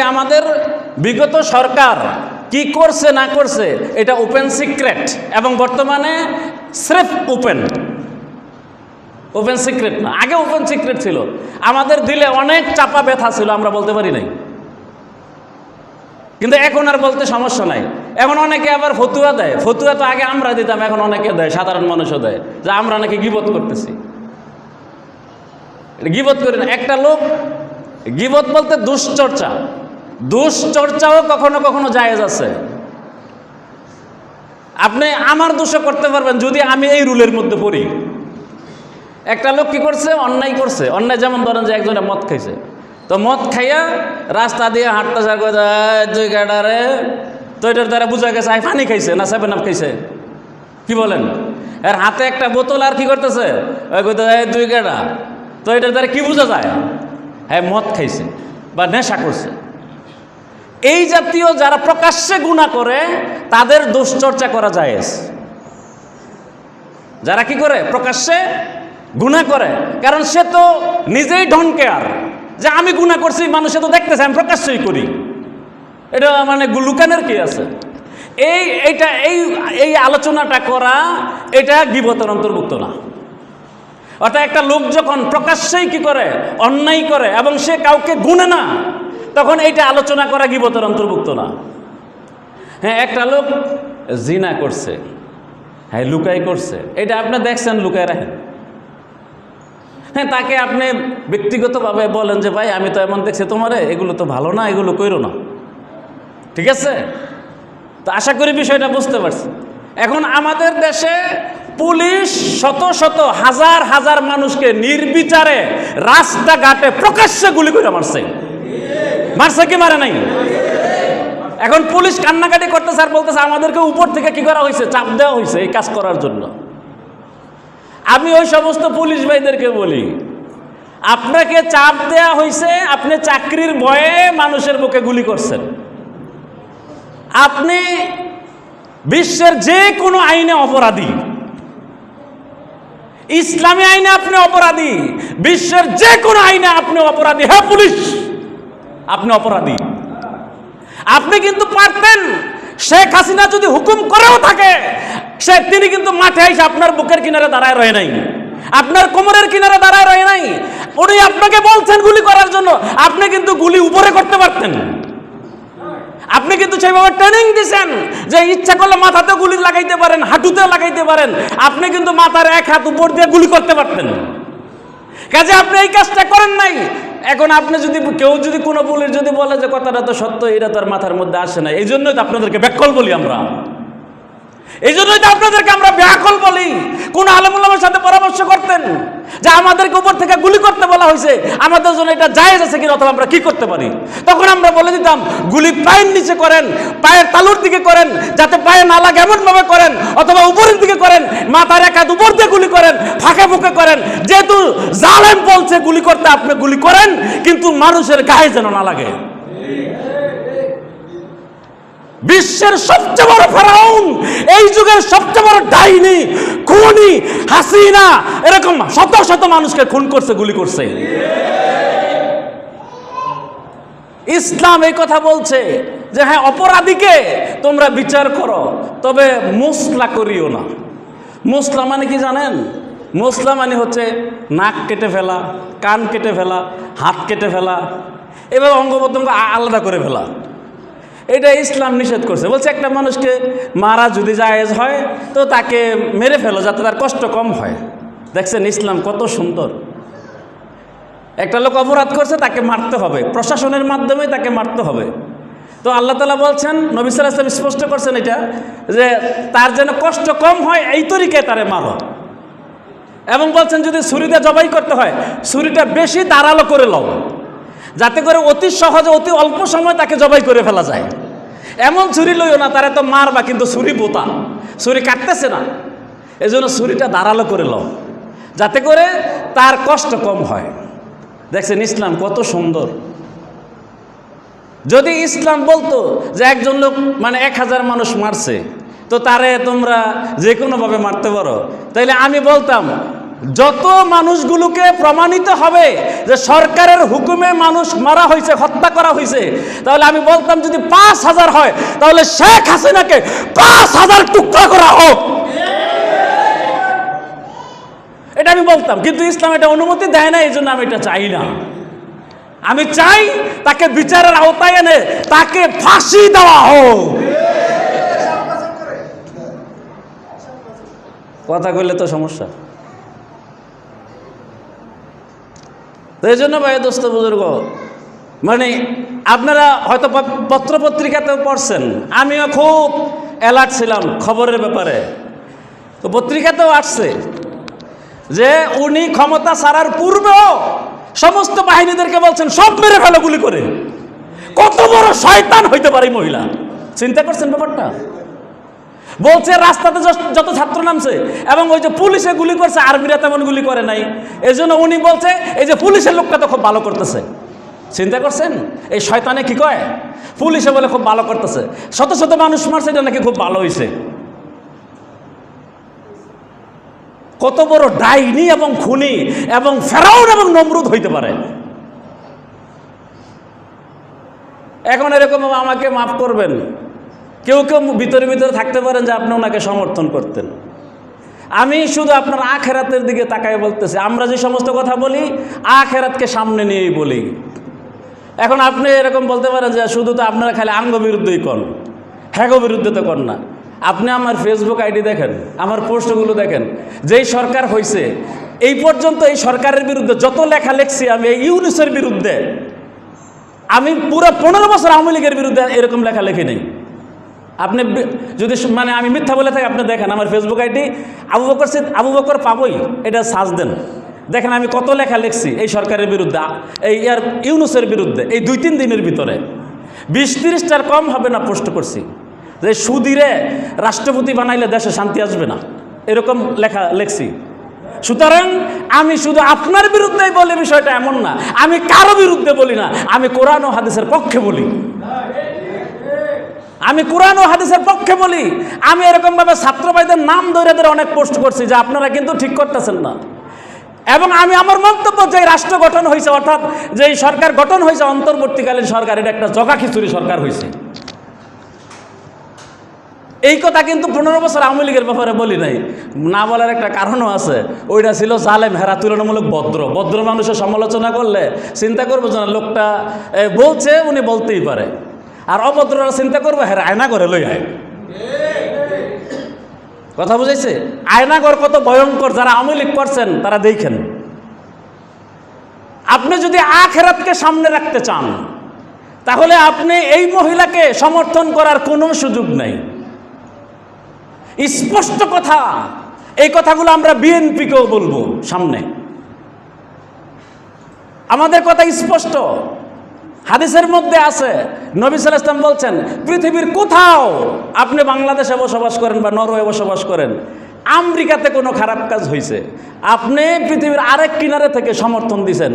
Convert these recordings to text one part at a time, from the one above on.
আমাদের বিগত সরকার কি করছে, না করছে, এটা ওপেন সিক্রেট এবং বর্তমানে স্রেফ ওপেন ওপেন সিক্রেট না, আগে ওপেন সিক্রেট ছিল। আমাদের দিলে অনেক চাপা ব্যথা ছিল, আমরা বলতে পারি নাই। কিন্তু এখন আর বলতে সমস্যা নাই। এখন অনেকে আবার ফতুয়া দেয়। ফতুয়া তো আগে আমরা দিতাম, এখন অনেকে দেয়, সাধারণ মানুষও দেয়, যে আমরা নাকি গিবত করতেছি। গিবত করি না। একটা লোক গিবত বলতে দুশ্চর্চা। দুশ্চর্চাও কখনো কখনো জায়েজ আছে। আপনি আমার দোষও করতে পারবেন যদি আমি এই রুলের মধ্যে পড়ি। একটা লোক কি করছে? অন্যায় করছে। অন্যায় যেমন ধরেন যে একজনে মদ খাইছে। তো মদ খাইয়া রাস্তা দিয়ে হাঁটতে গাডারে তো এটার দ্বারা বোঝা গেছে আই পানি খাইছে না সেভেন আপ খাইছে। কি বলেন? এর হাতে একটা বোতল আর কি করতেছে? ওই দুই গাডা তো এটার দ্বারা কি বোঝা যায়? হ্যাঁ মদ খাইছে বা নেশা করছে। এই জাতীয় যারা প্রকাশ্যে গুণা করে, তাদের দুশ্চর্চা করা যায় যারা কি করে? প্রকাশ্যে গুণা করে। কারণ সে তো নিজেই ডন কেয়ার যে আমি গুণা করছি, মানুষে তো দেখতেছে, আমি প্রকাশ্যই করি। এটা মানে লুকানের কি আছে? এই, এইটা, এই এই আলোচনাটা করা, এটা গিবতের অন্তর্ভুক্ত না। অর্থাৎ একটা লোক যখন প্রকাশ্যেই কি করে? অন্যায় করে, এবং সে কাউকে গুনে না তখন এইটা আলোচনা করা গিবতের অন্তর্ভুক্ত না। হ্যাঁ একটা লোক জিনা করছে হ্যাঁ লুকাই করছে। এটা আপনি দেখছেন, লুকায় রাখেন। হ্যাঁ তাকে আপনি ব্যক্তিগতভাবে বলেন যে, ভাই, আমি তো এমন দেখছি, তোমারে এগুলো তো ভালো না, এগুলো কইরো না। ঠিক আছে? তো আশা করি বিষয়টা বুঝতে পারছি এখন আমাদের দেশে পুলিশ শত শত হাজার হাজার মানুষকে নির্বিচারে রাস্তাঘাটে প্রকাশ্যে গুলি করে মারছে। মারছে কি মারে নাই? এখন পুলিশ কান্নাকাটি করতেছে আর বলতেছে, আমাদেরকে উপর থেকে কি করা হয়েছে? চাপ দেওয়া হয়েছে এই কাজ করার জন্য। আমি ওই সমস্ত পুলিশ ভাইদেরকে বলি, আপনাকে চাপ দেয়া হয়েছে, আপনি চাকরির ভয়ে মানুষের বুকে গুলি করছেন। আপনি বিশ্বের যে কোনো আইনে অপরাধী, ইসলামী আইনে আপনি অপরাধী, বিশ্বের যে কোনো আইনে আপনি অপরাধী। হ্যাঁ পুলিশ! আপনি অপরাধী। আপনি কিন্তু পারতেন। শেখ হাসিনা যদি হুকুম করেও থাকে, সে তিনি কিন্তু মাঠে এসে আপনার বুকের কিনারে দাঁড়ায় রয়ে নাই। আপনার কোমরের কিনারে দাঁড়ায় রয়ে নাই। উনি আপনাকে বলছেন গুলি করার জন্য। আপনি কিন্তু গুলি উপরে করতে পারতেন। আপনি কিন্তু সেইভাবে ট্রেনিং দিছেন যে ইচ্ছা করলে মাথাতে গুলি লাগাইতে পারেন, হাঁটুতে লাগাইতে পারেন। আপনি কিন্তু মাথার এক হাত উপর দিয়ে গুলি করতে পারতেন। কাজে আপনি এই কাজটা করেন নাই। এখন আপনি যদি কেউ যদি কোনো পুলিশ যদি বলে যে কথাটা তো সত্য, এটা তার মাথার মধ্যে আসে না। এই জন্যই তো আপনাদেরকে ব্যাকল বলি আমরা। এই জন্যই তো আপনাদেরকে আমরা ব্যাকল বলি। কোন আলমুল্লামের সাথে পরামর্শ করতেন যে আমাদেরকে উপর থেকে গুলি করতে বলা হয়েছে? আমাদের জন্য এটা জায়েজ আছে কিনা অথবা আমরা কি করতে পারি? তখন আমরা বলে দিতাম, গুলি পায়ের নিচে করেন, পায়ের তালুর দিকে করেন, যাতে পায়ে না লাগে এমনভাবে করেন, অথবা উপরের দিকে করেন, মাথার এক হাত উপর দিয়ে গুলি করেন, ফাঁকে ফুঁকে করেন। যেহেতু জালেম বলছে, গুলি করতে আপনি গুলি করেন, কিন্তু মানুষের গায়ে যেন না লাগে। বিশ্বের সবচেয়ে বড় ফেরাউন, এই যুগের সবচেয়ে বড় ডাইনি, খুনি, হাসিনা, এরকম শত শত মানুষকে খুন করছে, গুলি করছে। ইসলাম এই কথা বলছে যে হ্যাঁ অপরাধীকে তোমরা বিচার করো, তবে মুসলা করিও না। মুসলা মানে কি জানেন? মুসলা মানে হচ্ছে নাক কেটে ফেলা, কান কেটে ফেলা, হাত কেটে ফেলা এবার অঙ্গ আলাদা করে ফেলা। এটা ইসলাম নিষেধ করছে। বলছে, একটা মানুষকে মারা যদি জায়েজ হয়, তো তাকে মেরে ফেলো যাতে তার কষ্ট কম হয়। দেখছেন, ইসলাম কত সুন্দর। একটা লোক অপরাধ করছে, তাকে মারতে হবে। প্রশাসনের মাধ্যমে তাকে মারতে হবে। তো আল্লাহ তালা বলছেন, নবী সাল ইসলাম স্পষ্ট করছেন এটা, যে তার যেন কষ্ট কম হয়, এই তরিকায় তারে মারো। এবং বলছেন, যদি ছুরিটা জবাই করতে হয়, ছুরিটা বেশি দাঁড়াল করে লও। যাতে করে অতি সহজে, অতি অল্প সময় তাকে জবাই করে ফেলা যায়। এমন ছুরি লইও না, তারা তো মারবা, কিন্তু ছুরি বোতা। ছুরি কাটতেছে না। এই জন্য ছুরিটা দাঁড়াল করে লও। যাতে করে তার কষ্ট কম হয়। দেখছেন ইসলাম কত সুন্দর। যদি ইসলাম বলতো যে একজন লোক মানে এক হাজার মানুষ মারছে, তো তারে তোমরা যে কোনোভাবে মারতে পারো। তাইলে আমি বলতাম যত মানুষগুলোকে প্রমাণিত হবে যে সরকারের হুকুমে মানুষ মারা হয়েছে, হত্যা করা হয়েছে, তাহলে আমি বলতাম যদি পাঁচ হাজার হয়, তাহলে শেখ হাসিনাকে পাঁচ হাজার টুকরা করা হোক। এটা আমি বলতাম, কিন্তু ইসলাম এটা অনুমতি দেয় না এই জন্য আমি এটা চাই না। আমি চাই তাকে বিচারের আওতায় এনে তাকে ফাঁসি দেওয়া হোক। কথা কইলে তো সমস্যা। তো এই জন্য ভাই দোস্ত বুজুর্গ মানে আপনারা হয়তো পত্রপত্রিকাতেও পড়ছেন, আমিও খুব অ্যালার্ট ছিলাম খবরের ব্যাপারে। তো পত্রিকাতেও আসছে যে উনি ক্ষমতা ছাড়ার পূর্বেও সমস্ত বাহিনীদেরকে বলছেন, সব মেরে ফেলো গুলি করে। কত বড় শয়তান হইতে পারে মহিলা? চিন্তা করছেন ব্যাপারটা? বলছে, রাস্তাতে যত- ছাত্র নামছে এবং ওই যে পুলিশে গুলি করছে আর্মিরা তেমন গুলি করে নাই। এই জন্য উনি বলছে, এই যে পুলিশের লোকটা তো খুব ভালো করতেছে। চিন্তা করছেন? এই শয়তানে কি কয়? পুলিশে বলে খুব ভালো করতেছে। শত শত মানুষ মারছে, এটা নাকি খুব ভালো হয়েছে কত বড় ডাইনি এবং খুনি এবং ফেরাউন এবং নমরুদ হইতে পারে। এখন এরকম আমাকে মাফ করবেন। কেউ কেউ ভিতরে ভিতরে থাকতে পারেন যে আপনি ওনাকে সমর্থন করতেন। আমি শুধু আপনার আখেরাতের দিকে তাকায় বলতেছি, আমরা যে সমস্ত কথা বলি, আখেরাতকে সামনে নিয়েই বলি। এখন আপনি এরকম বলতে পারেন যে শুধু তো আপনারা খালি আঙ্গ বিরুদ্ধেই কন। হ্যাগো বিরুদ্ধে তো কন না। আপনি আমার ফেসবুক আইডি দেখেন, আমার পোস্টগুলো দেখেন, যেই সরকার হয়েছে এই পর্যন্ত এই সরকারের বিরুদ্ধে যত লেখা লেখছি আমি, এই ইউনিসের বিরুদ্ধে, আমি পুরো পনেরো বছর আওয়ামী লীগের বিরুদ্ধে এরকম লেখা লেখি নেই। আপনি যদি মানে আমি মিথ্যা বলে থাকি, আপনি দেখেন আমার ফেসবুক আইডি আবু বকর সিদ আবু বকর পাবই, এটা সাজ দেন। দেখেন আমি কত লেখা লিখছি এই সরকারের বিরুদ্ধে, এই ইয়ার ইউনুসের বিরুদ্ধে, এই দুই তিন দিনের ভিতরে। বিশ তিরিশটার কম হবে না পোস্ট করছি। যে সুদিরে রাষ্ট্রপতি বানাইলে দেশে শান্তি আসবে না। এরকম লেখা লেখছি। সুতরাং আমি শুধু আপনার বিরুদ্ধেই বলি, বিষয়টা এমন না। আমি কারও বিরুদ্ধে বলি না। আমি কোরআন ও হাদিসের পক্ষে বলি। আমি কোরআন ও হাদিসের পক্ষে বলি। আমি এরকমভাবে ছাত্র ভাইদের নাম ধরে অনেক পোস্ট করছি যে আপনারা কিন্তু ঠিক করতেছেন না। এবং আমি আমার মন্তব্য যে রাষ্ট্র গঠন হয়েছে অর্থাৎ যে সরকার গঠন হয়েছে অন্তর্বর্তীকালীন সরকার এটা একটা জগা খিচুড়ি সরকার হয়েছে এই কথা কিন্তু পনেরো বছর আওয়ামী লীগের ব্যাপারে বলি নাই। না বলার একটা কারণও আছে। ওইটা ছিল জালেম, হেরা তুলনামূলক ভদ্র। ভদ্র মানুষের সমালোচনা করলে চিন্তা করব যে লোকটা বলছে, উনি বলতেই পারে। আর অভদ্ররা চিন্তা করব হ্যাঁ আয়না করে লই হয় কথা বুঝাইছে? আয়নাগর কত ভয়ঙ্কর, যারা আওয়ামী লীগ করছেন, তারা দেখেন। আপনি যদি আখেরাতকে সামনে রাখতে চান, তাহলে আপনি এই মহিলাকে সমর্থন করার কোনো সুযোগ নেই। স্পষ্ট কথা, এই কথাগুলো আমরা বিএনপিকেও বলব সামনে। আমাদের কথা স্পষ্ট। হাদিসের মধ্যে আছে, নবী সাল ইসলাম বলছেন, পৃথিবীর কোথাও আপনি বাংলাদেশে বসবাস করেন বা নরওয়ে বসবাস করেন, আমেরিকাতে কোনো খারাপ কাজ হয়েছে আপনি পৃথিবীর আরেক কিনারে থেকে সমর্থন দিছেন।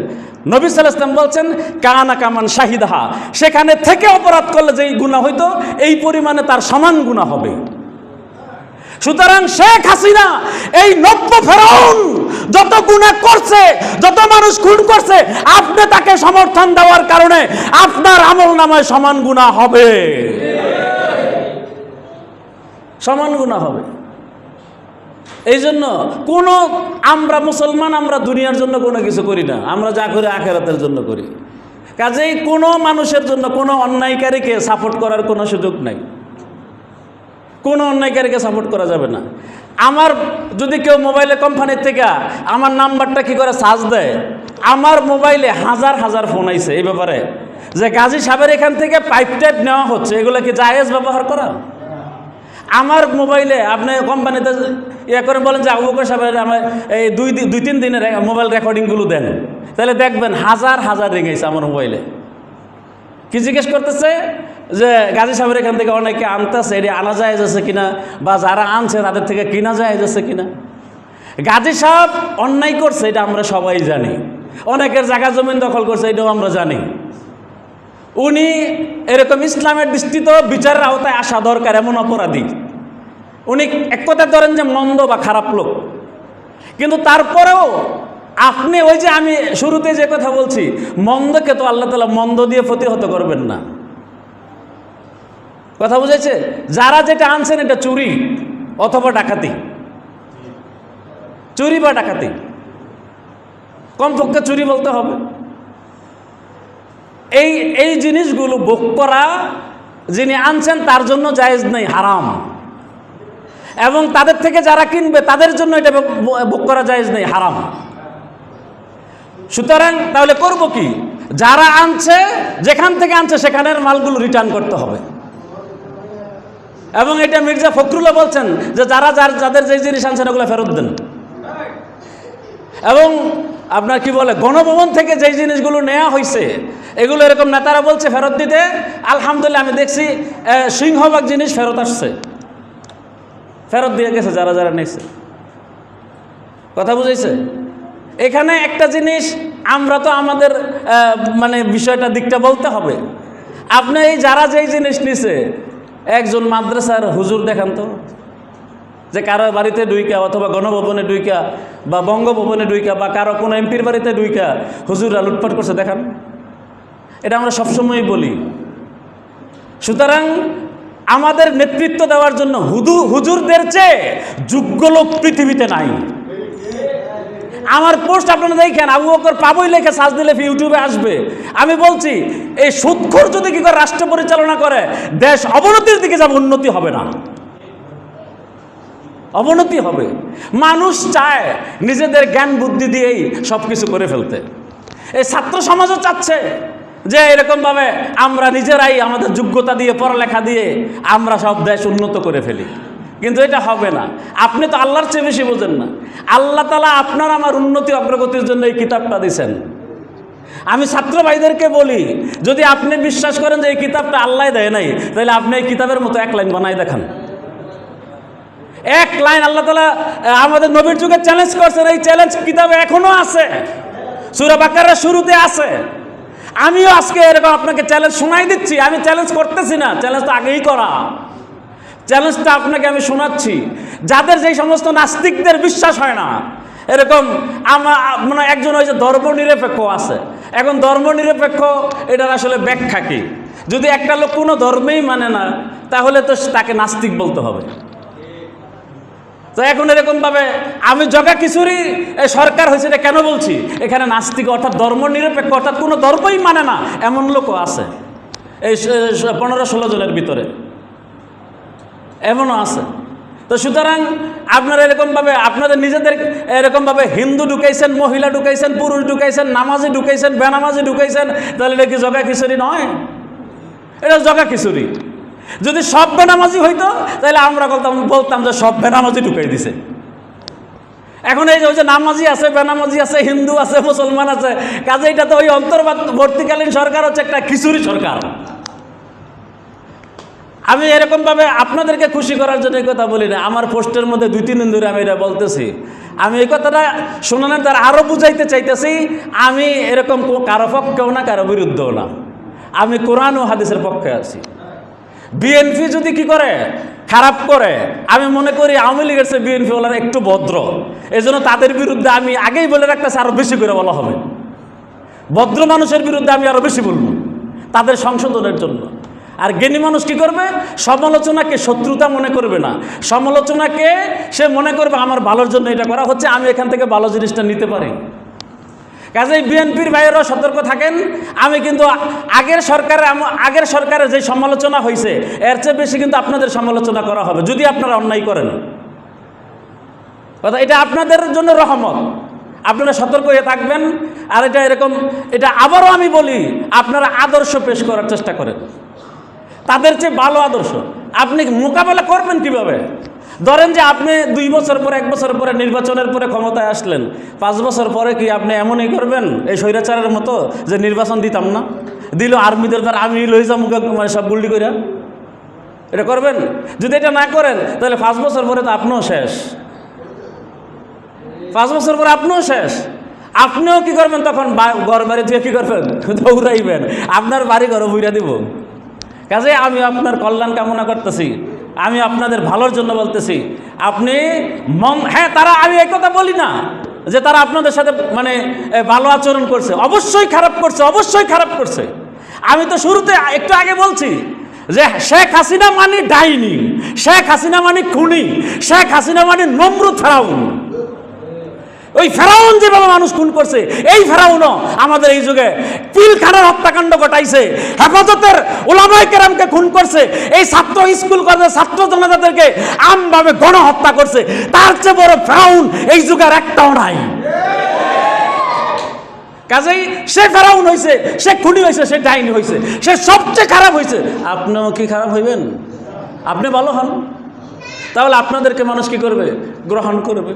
নবী সাল ইসলাম বলছেন, কানা কামান শাহিদাহা, সেখানে থেকে অপরাধ করলে যেই গুণা হইতো, এই পরিমাণে তার সমান গুণা হবে। সুতরাং শেখ হাসিনা, এই নব্য ফেরাউন যত গুণা করছে, যত মানুষ খুন করছে, আপনি তাকে সমর্থন দেওয়ার কারণে আপনার আমল নামায় সমান গুণা হবে। সমান গুণা হবে। এই জন্য কোনো আমরা মুসলমান, আমরা দুনিয়ার জন্য কোনো কিছু করি না, আমরা যা করি আখেরাতের জন্য করি। কাজেই কোনো মানুষের জন্য, কোনো অন্যায়কারীকে সাপোর্ট করার কোনো সুযোগ নাই। কোনো অন্যায়কারীকে সাপোর্ট করা যাবে না। আমার যদি কেউ মোবাইলে কোম্পানির থেকে আমার নাম্বারটা কি করে সার্চ দেয়? আমার মোবাইলে হাজার হাজার ফোন আইছে এই ব্যাপারে। যে গাজী সাহেবের এখান থেকে পাইপ টাইপ নেওয়া হচ্ছে, এগুলো কি জায়েজ ব্যবহার করা? আমার মোবাইলে আপনি কোম্পানিতে ইয়ে করে বলেন যে আবু বকর সাহেবের আমার এই দুই দুই তিন দিনের মোবাইল রেকর্ডিংগুলো দেন। তাহলে দেখবেন হাজার হাজার রেঙেছে আমার মোবাইলে কি জিজ্ঞেস করতেছে? যে গাজী সাহেবের এখান থেকে অনেকে আনতেছে, এটি আনা যায় যাচ্ছে কিনা? বা যারা আনছে, তাদের থেকে কিনা যায় যাচ্ছে কিনা? গাজী সাহেব অন্যায় করছে, এটা আমরা সবাই জানি। অনেকের জায়গা জমিন দখল করছে, এটাও আমরা জানি। উনি এরকম ইসলামের বিস্তৃত বিচারের আওতায় আসা দরকার, এমন অপরাধী। উনি এক কথা ধরেন যে মন্দ বা খারাপ লোক। কিন্তু তারপরেও আপনি ওই যে আমি শুরুতে যে কথা বলছি, মন্দকে তো আল্লাহ তালা মন্দ দিয়ে প্রতিহত করবেন না। কথা বুঝেছে? যারা যেটা আনছেন এটা চুরি অথবা ডাকাতি। চুরি বা ডাকাতি। কমপক্ষে চুরি বলতে হবে। এই এই জিনিসগুলো ভোগ করা যিনি আনছেন, তার জন্য জায়েজ নেই, হারাম। এবং তাদের থেকে যারা কিনবে, তাদের জন্য এটা ভোগ করা জায়েজ নেই, হারাম। সুতরাং তাহলে করব কি? যারা আনছে যেখান থেকে আনছে সেখানের মালগুলো রিটার্ন করতে হবে। এবং এটা মির্জা ফখরুল্লাহ বলছেন যে যারা যার যাদের যে জিনিস আনছেন ওগুলো ফেরত দেন। এবং আপনার কি বলে গণভবন থেকে যেই জিনিসগুলো নেওয়া হয়েছে এগুলো এরকম নেতারা বলছে ফেরত দিতে। আলহামদুলিল্লাহ আমি দেখছি আহ, সিংহভাগ জিনিস ফেরত আসছে। ফেরত দিয়ে গেছে যারা যারা নিয়েছে কথা বুঝেছে এখানে একটা জিনিস আমরা তো আমাদের মানে বিষয়টা দিকটা বলতে হবে। আপনি এই যারা যেই জিনিস নিছে, একজন মাদ্রাসার হুজুর দেখান তো। যে কারও বাড়িতে ডুইকা অথবা গণভবনে ডুইকা বা বঙ্গভবনে ডুইকা বা কারও কোনো এমপির বাড়িতে ডুইকা হুজুররা লুটপাট করছে, দেখান। এটা আমরা সবসময়ই বলি। সুতরাং আমাদের নেতৃত্ব দেওয়ার জন্য হুদু হুজুরদের চেয়ে যোগ্য লোক পৃথিবীতে নাই। আমার পোস্ট আপনারা দেখেন, আবু বকর পাবই লেখে সাজ দিলে ইউটিউবে আসবে। আমি বলছি, এই সুৎখোর যদি কি করে রাষ্ট্র পরিচালনা করে, দেশ অবনতির দিকে যাবে, উন্নতি হবে না। অবনতি হবে। মানুষ চায় নিজেদের জ্ঞান বুদ্ধি দিয়েই সব কিছু করে ফেলতে। এই ছাত্র সমাজও চাচ্ছে যে এরকমভাবে আমরা নিজেরাই আমাদের যোগ্যতা দিয়ে, পড়ালেখা দিয়ে আমরা সব দেশ উন্নত করে ফেলি। কিন্তু এটা হবে না। আপনি তো আল্লাহর চেয়ে বেশি বোঝেন না। আল্লাহ তালা আপনার আমার উন্নতি অগ্রগতির জন্য এই কিতাবটা দিছেন আমি ছাত্র ভাইদেরকে বলি, যদি আপনি বিশ্বাস করেন যে এই কিতাবটা আল্লাহ দেয় নাই, তাহলে আপনি এই কিতাবের মতো এক লাইন বানাই দেখান। এক লাইন আল্লাহ তালা আমাদের নবীর যুগে চ্যালেঞ্জ করছেন, এই চ্যালেঞ্জ কিতাবে এখনও আছে। সুরা বাকারের শুরুতে আছে। আমিও আজকে এরকম আপনাকে চ্যালেঞ্জ শোনাই দিচ্ছি, আমি চ্যালেঞ্জ করতেছি না চ্যালেঞ্জ তো আগেই করা। চ্যালেঞ্জটা আপনাকে আমি শোনাচ্ছি। যাদের যেই সমস্ত নাস্তিকদের বিশ্বাস হয় না, এরকম আমার মানে একজন ওই যে ধর্মনিরপেক্ষ আছে, এখন ধর্মনিরপেক্ষ, এটার আসলে ব্যাখ্যা কি? যদি একটা লোক কোনো ধর্মেই মানে না, তাহলে তো তাকে নাস্তিক বলতে হবে। তো এখন এরকমভাবে আমি জগা কিশোরী সরকার হয়েছে কেন বলছি? এখানে নাস্তিক অর্থাৎ ধর্ম নিরপেক্ষ অর্থাৎ কোনো ধর্মই মানে না, এমন লোকও আছে। এই পনেরো ষোলো জনের ভিতরে। এমনও আছে। তো সুতরাং আপনারা এরকমভাবে, আপনাদের নিজেদের এরকমভাবে হিন্দু ঢুকাইছেন, মহিলা ঢুকাইছেন, পুরুষ ঢুকাইছেন, নামাজি ঢুকাইছেন, বেনামাজি ঢুকাইছেন, তাহলে এটা কি জগা খিচুড়ি নয়? এটা জগা খিচুড়ি। যদি সব বেনামাজি হইতো, তাহলে আমরা বলতাম বলতাম যে সব বেনামাজি ঢুকাই দিছে। এখন এই যে নামাজি আছে, বেনামাজি আছে, হিন্দু আছে, মুসলমান আছে, কাজে এটা তো ওই অন্তর্বর্তীকালীন সরকার হচ্ছে একটা খিচুড়ি সরকার। আমি এরকমভাবে আপনাদেরকে খুশি করার জন্য এই কথা বলি না। আমার পোস্টের মধ্যে দুই, তিন দিন ধরে আমি এটা বলতেছি। আমি এই কথাটা শোনানোর দ্বারা আরও বুঝাইতে চাইতেছি, আমি এরকম কারও পক্ষেও না, কারও বিরুদ্ধেও না। আমি কোরআন ও হাদিসের পক্ষে আছি। বিএনপি যদি কি করে, খারাপ করে, আমি মনে করি আওয়ামী লীগের চেয়ে বিএনপি বলার একটু ভদ্র। এই জন্য তাদের বিরুদ্ধে আমি আগেই বলে রাখতেছি আরও বেশি করে বলা হবে। ভদ্র মানুষের বিরুদ্ধে আমি আরও বেশি বলব, তাদের সংশোধনের জন্য। আর জ্ঞানী মানুষ কি করবে? সমালোচনাকে শত্রুতা মনে করবে না। সমালোচনাকে সে মনে করবে, আমার ভালোর জন্য এটা করা হচ্ছে, আমি এখান থেকে ভালো জিনিসটা নিতে পারি। কাজেই বিএনপির বাইরেও সতর্ক থাকেন। আমি কিন্তু আগের সরকারের আগের সরকারের যে সমালোচনা হয়েছে এর চেয়ে বেশি কিন্তু আপনাদের সমালোচনা করা হবে, যদি আপনারা অন্যায় করেন। কথা, এটা আপনাদের জন্য রহমত। আপনারা সতর্ক হয়ে থাকবেন। আর এটা এরকম, এটা আবারও আমি বলি, আপনারা আদর্শ পেশ করার চেষ্টা করেন। তাদের চেয়ে ভালো আদর্শ। আপনি মোকাবেলা করবেন কীভাবে? ধরেন যে আপনি দুই বছর পরে, এক বছর পরে নির্বাচনের পরে ক্ষমতায় আসলেন, পাঁচ বছর পরে কি আপনি এমনই করবেন এই স্বৈরাচারের মতো যে নির্বাচন দিতাম না? দিল আর্মিদের দ্বারা, আমি লই যাম মুখে মানে সব গুল্ডি করিয়া এটা করবেন? যদি এটা না করেন, তাহলে পাঁচ বছর পরে তো আপনিও শেষ। পাঁচ বছর পরে আপনিও শেষ। আপনিও কি করবেন তখন? ঘর বাড়ি থেকে কি করবেন? দৌড়াইবেন। আপনার বাড়ি ঘর বুইরা দিব। কাজে আমি আপনার কল্যাণ কামনা করতেছি। আমি আপনাদের ভালোর জন্য বলতেছি। আপনি মন হ্যাঁ তারা, আমি এই কথা বলি না যে তারা আপনাদের সাথে মানে ভালো আচরণ করছে। অবশ্যই খারাপ করছে, অবশ্যই খারাপ করছে। আমি তো শুরুতে একটু আগে বলছি যে শেখ হাসিনা মানে ডাইনি, শেখ হাসিনা মানে খুনি, শেখ হাসিনা মানে নম্র ফেরাউন। ওই ফেরাউন যেভাবে মানুষ খুন করছে, এই ফেরাউনও আমাদের এই যুগে পিলখানার হত্যাকাণ্ড ঘটাইছে, হেফাজতের ওলামাই কেরামকে খুন করছে, এই ছাত্র স্কুল কলেজের ছাত্র জনতাদেরকে আমভাবে গণহত্যা করছে। তার চেয়ে বড় ফেরাউন এই যুগের একটাও নাই। কাজেই সে ফেরাউন হয়েছে সে খুনি হয়েছে সে ডাইনি হয়েছে সে সবচেয়ে খারাপ হয়েছে আপনিও কি খারাপ হইবেন? আপনি ভালো হন। তাহলে আপনাদেরকে মানুষ কি করবে? গ্রহণ করবে।